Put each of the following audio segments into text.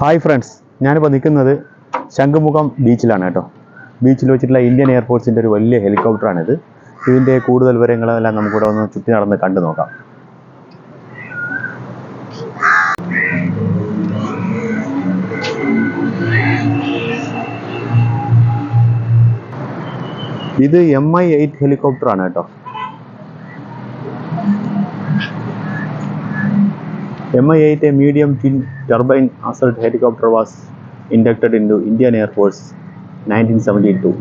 Hi friends ഞാനിപ്പോൾ നിൽക്കുന്നത് ശംഖുമുഖം ബീച്ചിലാണ് കേട്ടോ. ബീച്ചിൽ വെച്ചിട്ടുള്ള ഇന്ത്യൻ എയർഫോഴ്സിന്റെ ഒരു വലിയ ഹെലികോപ്റ്ററാണിത് ഇതിന്റെ കൂടുതൽ വിവരങ്ങളെല്ലാം നമുക്കിവിടെ ഒന്ന് ചുറ്റി നടന്ന് കണ്ടു നോക്കാം. ഇത് എം ഐ എയ്റ്റ് ഹെലികോപ്റ്ററാണ് കേട്ടോ. MI-8, a medium twin turbine assault helicopter, was inducted into Indian Air Force 1972.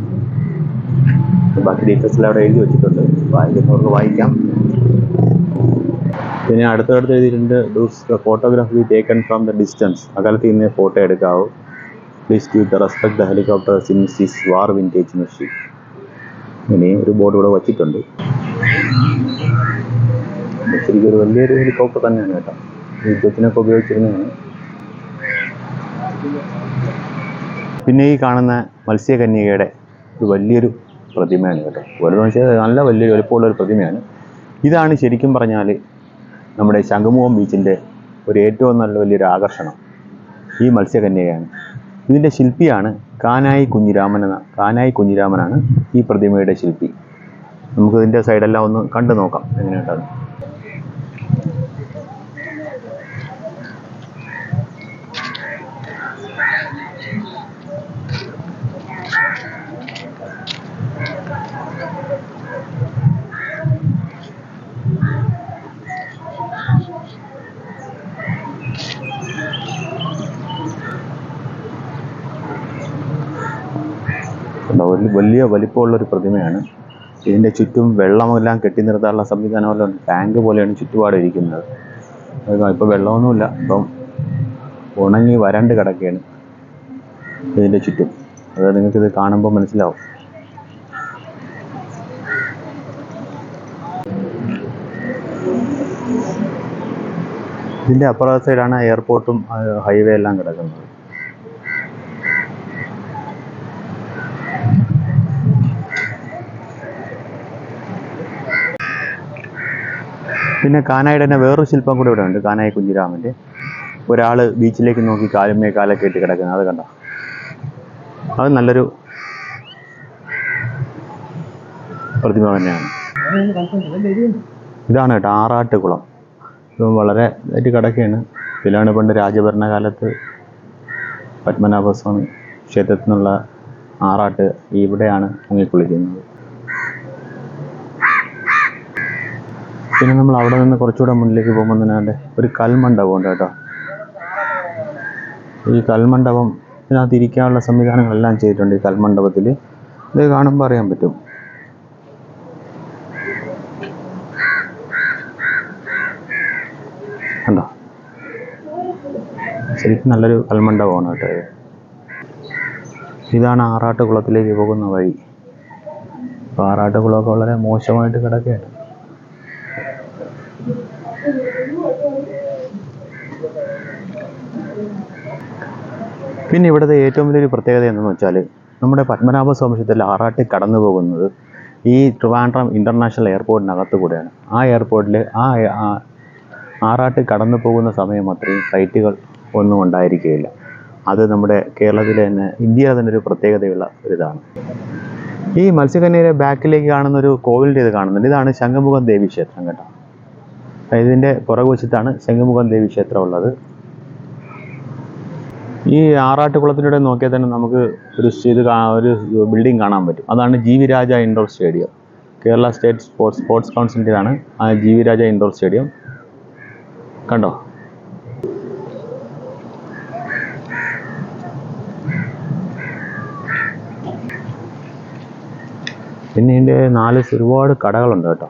ബാക്കി ഡീറ്റെയിൽസ് അവിടെ എഴുതി വെച്ചിട്ടുണ്ട്. വായിക്കുന്നവർക്ക് വായിക്കാം. പിന്നെ അടുത്തടുത്ത് എഴുതിയിട്ടുണ്ട് do's photography taken from the distance അകലത്തിൽ നിന്ന് photo എടുക്കാവൂ. Please to the respect the helicopter since is war vintage machine ഇനി ഒരു ബോർഡ് ഇവിടെ വച്ചിട്ടുണ്ട്. ശരിക്കും ഒരു വലിയൊരു ഹെലികോപ്റ്റർ തന്നെയാണ് കേട്ടോ. യുദ്ധത്തിനൊക്കെ ഉപയോഗിച്ചിരുന്നതാണ്. പിന്നെ ഈ കാണുന്ന മത്സ്യകന്യകയുടെ ഒരു വലിയൊരു പ്രതിമയാണ് കേട്ടോ. വലുതെന്ന് വെച്ചാൽ നല്ല വലിയൊരു വലുപ്പമുള്ള ഒരു പ്രതിമയാണ്. ഇതാണ് ശരിക്കും പറഞ്ഞാൽ നമ്മുടെ ശംഖുമുഖം ബീച്ചിന്റെ ഒരു ഏറ്റവും നല്ല വലിയൊരു ആകർഷണം ഈ മത്സ്യകന്യകയാണ്. ഇതിന്റെ ശില്പിയാണ് കാനായി കുഞ്ഞിരാമൻ എന്ന കാനായി കുഞ്ഞിരാമനാണ് ഈ പ്രതിമയുടെ ശില്പി. നമുക്കിതിന്റെ സൈഡെല്ലാം ഒന്ന് കണ്ടു നോക്കാം എങ്ങനെയുണ്ടെന്ന്. ഒരു വലിയ വലിപ്പമുള്ള ഒരു പ്രതിമയാണ്. ഇതിന്റെ ചുറ്റും വെള്ളമെല്ലാം കെട്ടി നിർത്താനുള്ള സംവിധാനമെല്ലാം പോലെ ടാങ്ക് പോലെയാണ് ചുറ്റുപാട് ഇരിക്കുന്നത് ഇപ്പോൾ വെള്ളമൊന്നുമില്ല. ഇപ്പം ഉണങ്ങി വരണ്ട് കിടക്കുകയാണ് ഇതിന്റെ ചുറ്റും. അത് നിങ്ങൾക്കിത് കാണുമ്പോൾ മനസ്സിലാവും. ഇതിന്റെ അപ്പുറത്തെ സൈഡാണ് എയർപോർട്ടും ഹൈവേ എല്ലാം കിടക്കുന്നത്. പിന്നെ കാനായുടെ തന്നെ വേറൊരു ശില്പം കൂടെ ഇവിടെ ഉണ്ട് കാനായി കുഞ്ഞിരാമന്റെ ഒരാൾ ബീച്ചിലേക്ക് നോക്കി കാലുമേ കാലൊക്കെ ഇട്ട് കിടക്കുന്നത് അത് കണ്ട? അത് നല്ലൊരു പ്രതിമ തന്നെയാണ്. ഇതാണ് കേട്ടോ ആറാട്ടുകുളം. ഇത് വളരെ ഇതായിട്ട് കിടക്കുകയാണ്. ഇതിലാണ് പണ്ട് രാജഭരണകാലത്ത് പത്മനാഭസ്വാമി ക്ഷേത്രത്തിൽ നിന്നുള്ള ആറാട്ട്. ഇവിടെയാണ് മുങ്ങിക്കുളിക്കുന്നത്. പിന്നെ നമ്മൾ അവിടെ നിന്ന് കുറച്ചുകൂടെ മുന്നിലേക്ക് പോകുമ്പോൾ തന്നെ അവിടെ ഒരു കൽമണ്ഡപം ഉണ്ട് കേട്ടോ. ഈ കൽമണ്ഡപം ഇതിനകത്ത് ഇരിക്കാനുള്ള സംവിധാനങ്ങളെല്ലാം ചെയ്തിട്ടുണ്ട് ഈ കൽമണ്ഡപത്തിൽ. ഇത് കാണുമ്പോൾ അറിയാൻ പറ്റും. കണ്ടോ? ശരിക്കും നല്ലൊരു കൽമണ്ഡപമാണ് കേട്ടോ ഇതാണ് ആറാട്ടുകുളത്തിലേക്ക് പോകുന്ന വഴി. അപ്പോൾ ആറാട്ടുകുളമൊക്കെ വളരെ മോശമായിട്ട് കിടക്കുകയാണ്. പിന്നെ ഇവിടുത്തെ ഏറ്റവും വലിയൊരു പ്രത്യേകത എന്തെന്ന് വെച്ചാൽ നമ്മുടെ പത്മനാഭ സ്വാമിത്തിൽ ആറാട്ടി കടന്നു പോകുന്നത് ഈ ട്രിവാൻഡ്രം ഇന്റർനാഷണൽ എയർപോർട്ടിനകത്ത് കൂടെയാണ്. ആ എയർപോർട്ടിൽ ആ ആറാട്ട് കടന്നു പോകുന്ന സമയം മാത്രമേ ഫ്ലൈറ്റുകൾ ഒന്നും ഉണ്ടായിരിക്കുകയില്ല. അത് നമ്മുടെ കേരളത്തിലെ തന്നെ ഇന്ത്യ തന്നെ ഒരു പ്രത്യേകതയുള്ള ഒരിതാണ്. ഈ മത്സ്യകന്യയുടെ ബാക്കിലേക്ക് കാണുന്ന ഒരു കോവിലിന്റെ ഇത് കാണുന്നുണ്ട്. ഇതാണ് ശംഖുമുഖം ദേവി ക്ഷേത്രം കേട്ടോ. ഇതിന്റെ പുറകുവശത്താണ് ശംഖുമുഖം ദേവി ക്ഷേത്രം ഉള്ളത്. ഈ ആറാട്ടുകുളത്തിലൂടെ നോക്കിയാൽ തന്നെ നമുക്ക് ഒരു ഇത് ഒരു ബിൽഡിംഗ് കാണാൻ പറ്റും. അതാണ് G V Raja indoor stadium Kerala state sports sports കൗൺസിലിന്റെതാണ് ആ G V Raja indoor stadium കണ്ടോ? പിന്നെ ഇതിന്റെ നാല് ഒരുപാട് കടകളുണ്ട് കേട്ടോ.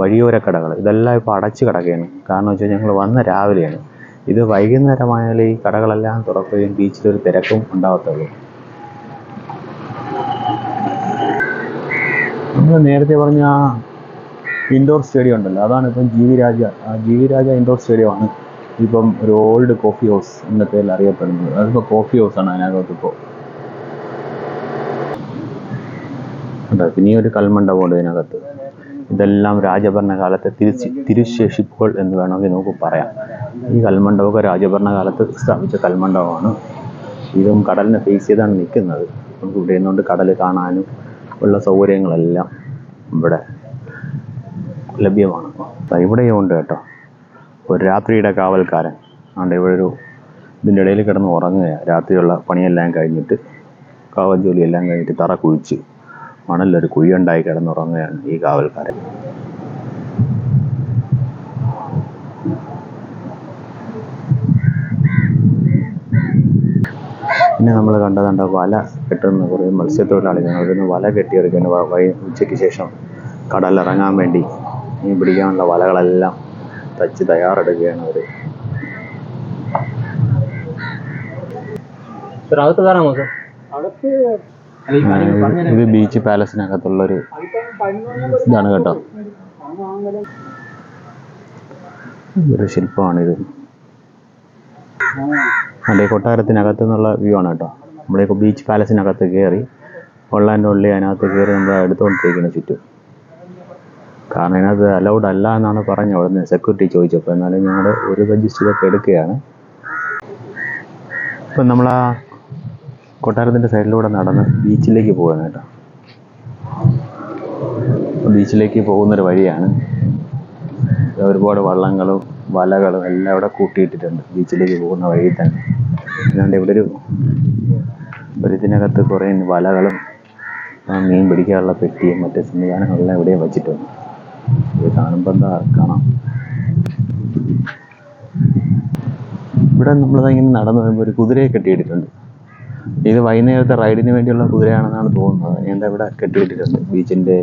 വഴിയോര കടകൾ. ഇതെല്ലാം ഇപ്പോൾ അടച്ച് കിടക്കുകയാണ്. കാരണം വെച്ചാൽ ഞങ്ങൾ വന്ന രാവിലെയാണ്. ഇത് വൈകുന്നേരമായാൽ ഈ കടകളെല്ലാം തുറക്കുകയും ബീച്ചിലൊരു തിരക്കും ഉണ്ടാകത്തുള്ളൂ നമ്മൾ നേരത്തെ പറഞ്ഞ ഇൻഡോർ സ്റ്റേഡിയം ഉണ്ടല്ലോ അതാണ് ഇപ്പം G V Raja. G V Raja indoor സ്റ്റേഡിയമാണ് ഇപ്പം ഒരു ഓൾഡ് കോഫി ഹൗസ് എന്ന പേരിൽ അറിയപ്പെടുന്നത്. അതിപ്പോൾ കോഫി ഹൗസ് ആണ് അതിനകത്ത് ഇപ്പോൾ ഉണ്ട് പിന്നെ ഒരു കൽമണ്ഡപമുണ്ട് ഇതിനകത്ത്. ഇതെല്ലാം രാജഭരണകാലത്തെ തിരിച്ച് തിരുശേഷിപ്പുകൾ എന്ന് വേണമെങ്കിൽ നമുക്ക് പറയാം. ഈ കൽമണ്ഡപമൊക്കെ രാജഭരണകാലത്ത് സ്ഥാപിച്ച കൽമണ്ഡപമാണ്. ഇതും കടലിനെ ഫേസ് ചെയ്താണ് നിൽക്കുന്നത്. നമുക്ക് ഇവിടെ നിന്നുകൊണ്ട് കടൽ കാണാനും ഉള്ള സൗകര്യങ്ങളെല്ലാം ഇവിടെ ലഭ്യമാണ്. ഇവിടെയും ഉണ്ട് കേട്ടോ. ഒരു രാത്രിയുടെ കാവൽക്കാരൻ. അതുകൊണ്ട് ഇവിടെ ഒരു ഇതിന്റെ ഇടയിൽ കിടന്ന് ഉറങ്ങുക. രാത്രിയുള്ള പണിയെല്ലാം കഴിഞ്ഞിട്ട് കാവൽ ജോലിയെല്ലാം കഴിഞ്ഞിട്ട് തറ കുഴിച്ച് മണലൊരു കുഴിയുണ്ടായി കിടന്നുറങ്ങുകയാണ് ഈ കാവൽക്കാരൻ. പിന്നെ നമ്മൾ കണ്ടതുണ്ട് വല കെട്ടുന്ന കുറേ മത്സ്യത്തൊഴിലാളികൾ അവരൊന്ന് വല കെട്ടിയെടുക്കുന്നു വ- വൈ ഉച്ചയ്ക്ക് ശേഷം കടലിറങ്ങാൻ വേണ്ടി മീൻ പിടിക്കാനുള്ള വലകളെല്ലാം തച്ച് തയ്യാറെടുക്കുകയാണ് അവർ അകത്ത് കയറാമോ സാർ ഇത് ബീച്ച് പാലസിനകത്തുള്ളൊരു ഇതാണ് കേട്ടോ. ഒരു ശില്പമാണിത്. അതെ കൊട്ടാരത്തിനകത്ത് നിന്നുള്ള വ്യൂ ആണ് കേട്ടോ. നമ്മുടെ ബീച്ച് പാലസിനകത്ത് കയറി ഉള്ളതിന്റെ ഉള്ളി അതിനകത്ത് കയറി നമ്മൾ എടുത്തുകൊണ്ടിരിക്കുന്നു ചുറ്റും. കാരണം അതിനകത്ത് അലൗഡ് അല്ല എന്നാണ് പറഞ്ഞത് അവിടുന്ന് സെക്യൂരിറ്റി ചോദിച്ചപ്പോൾ. എന്നാലും ഞങ്ങൾ ഒരു രജിസ്റ്റർ ഇതൊക്കെ എടുക്കുകയാണ്. ഇപ്പം നമ്മൾ ആ കൊട്ടാരത്തിന്റെ സൈഡിലൂടെ നടന്ന് ബീച്ചിലേക്ക് പോകുന്ന കേട്ടോ. ബീച്ചിലേക്ക് പോകുന്നൊരു വഴിയാണ്. ഒരുപാട് വള്ളങ്ങളും വലകളും എല്ലാം ഇവിടെ കൂട്ടിയിട്ടിട്ടുണ്ട്. ബീച്ചിലേക്ക് പോകുന്ന വഴി തന്നെ. അതുകൊണ്ട് ഇവിടെ ഒരു ഒരു ഇതിനകത്ത് കുറേ വലകളും മീൻ പിടിക്കാനുള്ള പെട്ടിയും മറ്റ് സംവിധാനങ്ങളെല്ലാം ഇവിടെയും വെച്ചിട്ടുണ്ട്. ഇത് കാണുമ്പോൾ എന്താ കാണാം. ഇവിടെ നമ്മൾ ഇങ്ങനെ നടന്നു വരുമ്പോൾ ഒരു കുതിരയെ കെട്ടിയിട്ടിട്ടുണ്ട്. ഇത് വൈകുന്നേരത്തെ റൈഡിന് വേണ്ടിയുള്ള കുതിരയാണെന്നാണ് തോന്നുന്നത്. എന്താ ഇവിടെ കെട്ടിയിട്ടിട്ടുണ്ട് ബീച്ചിന്റെ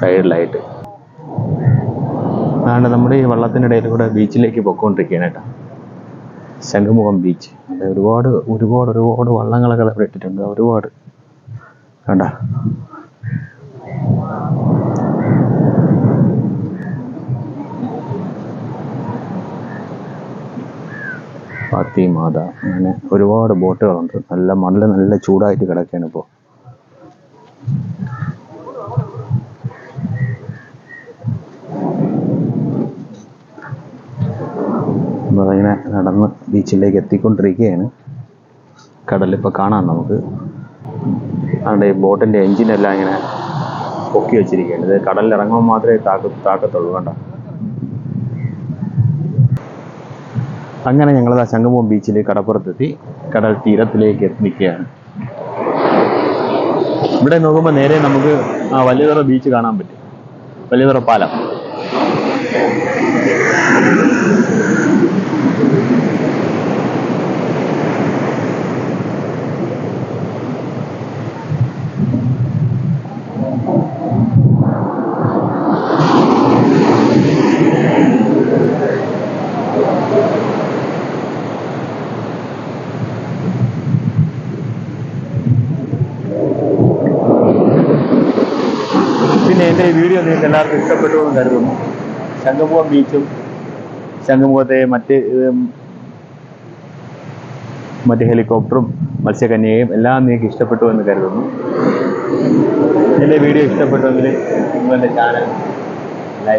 സൈഡിലായിട്ട്. അതാണ് നമ്മുടെ ഈ വള്ളത്തിന്റെ ഇടയിൽ കൂടെ ബീച്ചിലേക്ക് പൊക്കോണ്ടിരിക്കുകയാണ് കേട്ടോ. ശംഖുമുഖം ബീച്ച് ഒരുപാട് ഒരുപാട് ഒരുപാട് വള്ളങ്ങളൊക്കെ അവിടെ ഇട്ടിട്ടുണ്ട്. ഒരുപാട്. കണ്ട? പാത്തി മാത അങ്ങനെ ഒരുപാട് ബോട്ടുകളുണ്ട്. നല്ല മണ്ണിൽ നല്ല ചൂടായിട്ട് കിടക്കുകയാണ് ഇപ്പോൾ. നമ്മളിങ്ങനെ നടന്ന് ബീച്ചിലേക്ക് എത്തിക്കൊണ്ടിരിക്കുകയാണ്. കടലിപ്പോൾ കാണാം നമുക്ക്. അതുകൊണ്ട് ഈ ബോട്ടിന്റെ എൻജിനെല്ലാം ഇങ്ങനെ പൊക്കി വെച്ചിരിക്കുകയാണ്. ഇത് കടലിൽ ഇറങ്ങുമ്പോൾ മാത്രമേ താക്ക താക്കത്തുള്ളൂ കണ്ട? അങ്ങനെ ഞങ്ങൾ ആ ശംഖുമുഖം ബീച്ചിൽ കടപ്പുറത്തെത്തി. കടൽ തീരത്തിലേക്ക് എത്തിക്കുകയാണ്. ഇവിടെ നോക്കുമ്പോൾ നേരെ നമുക്ക് ആ വലിയതറ ബീച്ച് കാണാൻ പറ്റും. വലിയതറ പാലം. പിന്നെ എന്റെ ഈ വീഡിയോ നിങ്ങൾക്ക് എല്ലാവർക്കും ഇഷ്ടപ്പെട്ടു എന്ന് കരുതുന്നു. ശംഖുമുഖം ബീച്ചും ശംഖുമുഖത്തെ മറ്റ് മറ്റ് ഹെലികോപ്റ്ററും മത്സ്യകന്യയും എല്ലാം നിങ്ങൾക്ക് ഇഷ്ടപ്പെട്ടു എന്ന് കരുതുന്നു. എന്റെ വീഡിയോ ഇഷ്ടപ്പെട്ടുവെങ്കിൽ നിങ്ങളുടെ ചാനൽ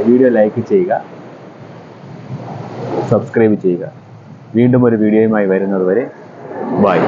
വീഡിയോ ലൈക്ക് ചെയ്യുക സബ്സ്ക്രൈബ് ചെയ്യുക. വീണ്ടും ഒരു വീഡിയോയുമായി വരുന്നത് വരെ ബൈ.